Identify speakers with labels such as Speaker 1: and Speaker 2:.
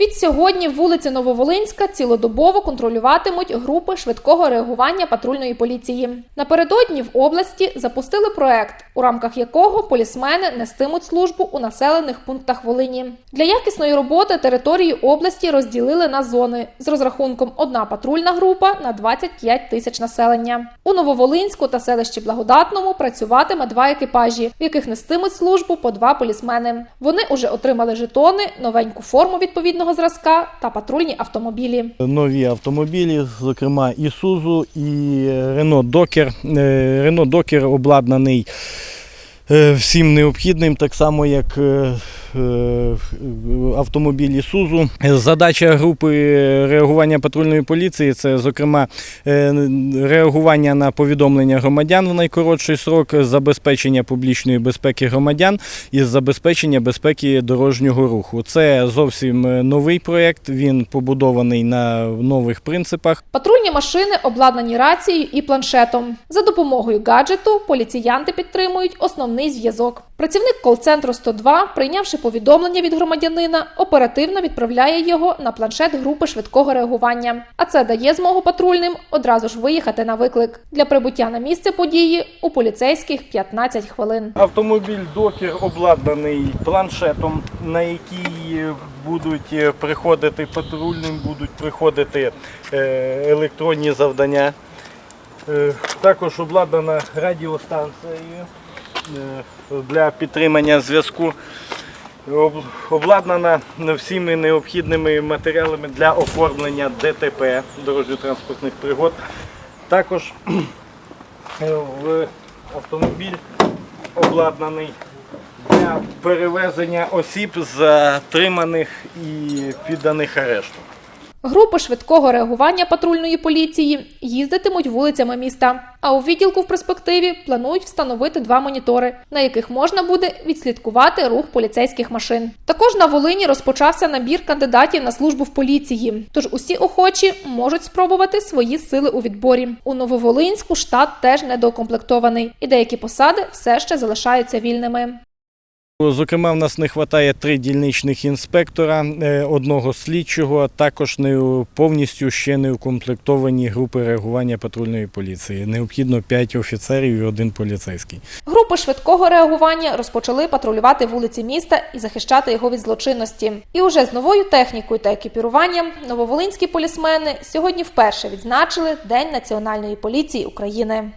Speaker 1: Від сьогодні вулиця Нововолинська цілодобово контролюватимуть групи швидкого реагування патрульної поліції. Напередодні в області запустили проект, у рамках якого полісмени нестимуть службу у населених пунктах Волині. Для якісної роботи території області розділили на зони з розрахунком одна патрульна група на 25 тисяч населення. У Нововолинську та селищі Благодатному працюватиме два екіпажі, в яких нестимуть службу по два полісмени. Вони уже отримали жетони, новеньку форму відповідного зразка та патрульні автомобілі.
Speaker 2: Нові автомобілі, зокрема Ісузу і Рено Докер. Рено Докер обладнаний е, всім необхідним, так само як е, автомобіль Ісузу. Задача групи реагування патрульної поліції це, зокрема, е, реагування на повідомлення громадян в найкоротший срок, забезпечення публічної безпеки громадян і забезпечення безпеки дорожнього руху. Це зовсім е, новий проєкт. Він побудований на нових принципах.
Speaker 1: Патрульні машини обладнані рацією і планшетом. За допомогою гаджету поліціянти підтримують основний зв'язок. Працівник кол-центру 102, прийнявши повідомлення від громадянина, оперативно відправляє його на планшет групи швидкого реагування. А це дає змогу патрульним одразу ж виїхати на виклик. Для прибуття на місце події у поліцейських 15 хвилин.
Speaker 2: Автомобіль докер обладнаний планшетом, на який будуть е, приходити патрульним, будуть приходити е, електронні завдання. Е, Також обладнана радіостанцією для підтримання зв'язку. Об- Обладнана всіми необхідними матеріалами для оформлення ДТП дорожньо-транспортних пригод. Також е, в автомобіль обладнаний для перевезення осіб затриманих і підданих арешту.
Speaker 1: Групи швидкого реагування патрульної поліції їздитимуть вулицями міста. А у відділку в перспективі планують встановити два монітори, на яких можна буде відслідкувати рух поліцейських машин. Також на Волині розпочався набір кандидатів на службу в поліції. Тож усі охочі можуть спробувати свої сили у відборі. У Нововолинську штат теж недоукомплектований, і деякі посади все ще залишаються вільними.
Speaker 2: Зокрема, в нас не вистачає три дільничних інспектора, е, одного слідчого, також не повністю ще не укомплектовані групи реагування патрульної поліції. Необхідно 5 офіцерів і один поліцейський.
Speaker 1: Групи швидкого реагування розпочали патрулювати вулиці міста і захищати його від злочинності. І уже з новою технікою та екіпіруванням нововолинські полісмени сьогодні вперше відзначили День Національної поліції України.